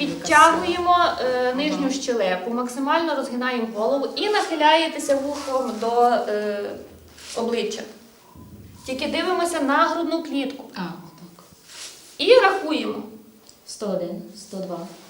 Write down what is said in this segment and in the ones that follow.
Підтягуємо е, нижню щелепу, максимально розгинаємо голову і нахиляєтеся вухом до е, обличчя. Тільки дивимося на грудну клітку А, так. і рахуємо. 101, 102, 103.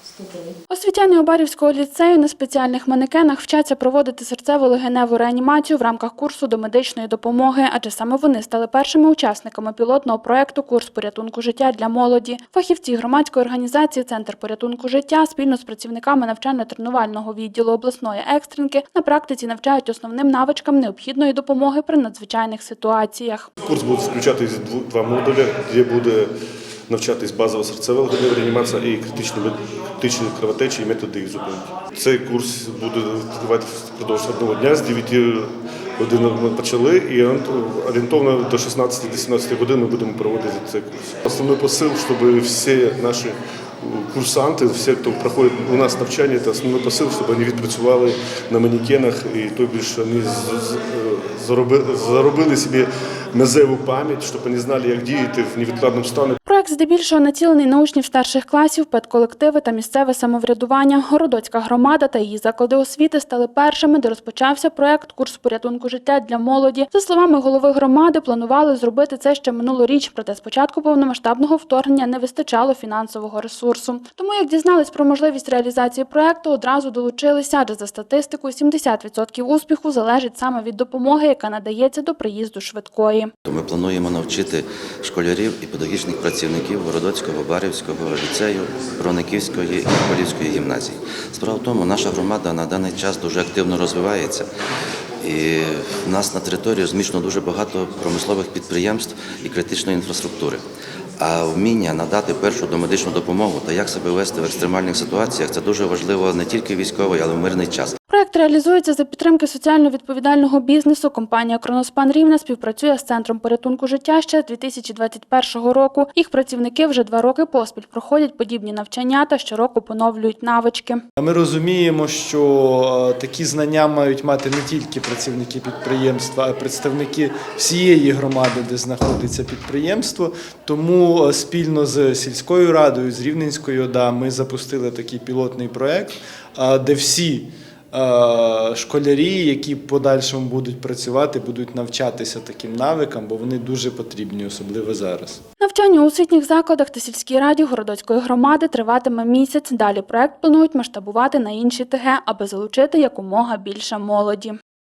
Освітяни Обарівського ліцею на спеціальних манекенах вчаться проводити серцево-легеневу реанімацію в рамках курсу до медичної допомоги, адже саме вони стали першими учасниками пілотного проекту Курс порятунку життя для молоді. Фахівці громадської організації Центр порятунку життя спільно з працівниками навчально-тренувального відділу обласної екстренки на практиці навчають основним навичкам необхідної допомоги при надзвичайних ситуаціях. Курс буде включати два модулі, де буде навчатись базово серцева легенева реанімація і критичні кровотечі і методи їх зупинки. Цей курс буде тривати впродовж одного дня з 9 годин ми почали і орієнтовно до 16-17 годин ми будемо проводити цей курс. Основний посил, щоб всі наші курсанти, всі, хто проходить у нас навчання, це основний посил, щоб вони відпрацювали на манекенах і тобі ж вони з- з- зароби- заробили собі мезеву пам'ять, щоб вони знали, як діяти в невідкладному стані. Проект здебільшого націлений на учнів старших класів, педколективи та місцеве самоврядування. Городоцька громада та її заклади освіти стали першими, де розпочався проект курс порятунку життя для молоді. За словами голови громади, планували зробити це ще минулоріч, проте спочатку повномасштабного вторгнення не вистачало фінансового ресурсу. Тому, як дізнались про можливість реалізації проекту, одразу долучилися, адже за статистикою 70% успіху залежить саме від допомоги, яка надається до приїзду швидкої. Ми плануємо навчити школярів і педагогічних працівників Городоцького, Барівського ліцею, Брониківської і Полівської гімназії. Справа в тому, наша громада на даний час дуже активно розвивається. І в нас на території розміщено дуже багато промислових підприємств і критичної інфраструктури. А вміння надати першу домедичну допомогу та як себе вести в екстремальних ситуаціях це дуже важливо не тільки військовий, але й в мирний час. Проект реалізується за підтримки соціально відповідального бізнесу. Компанія Кроноспан Рівна співпрацює з центром порятунку життя ще з 2021 року. Їх працівники вже два роки поспіль проходять подібні навчання та щороку поновлюють навички. Ми розуміємо, що е, такі знання мають мати не тільки працівники підприємства, а й представники всієї громади, де знаходиться підприємство. Тому е, спільно з сільською радою, з Рівненською ОДА ми запустили такий пілотний проект, е, де всі школярі, які подальшому будуть працювати, будуть навчатися таким навикам, бо вони дуже потрібні, особливо зараз. Навчання у освітніх закладах та сільській раді городоцької громади триватиме місяць. Далі проект планують масштабувати на інші ТГ, аби залучити якомога більше молоді.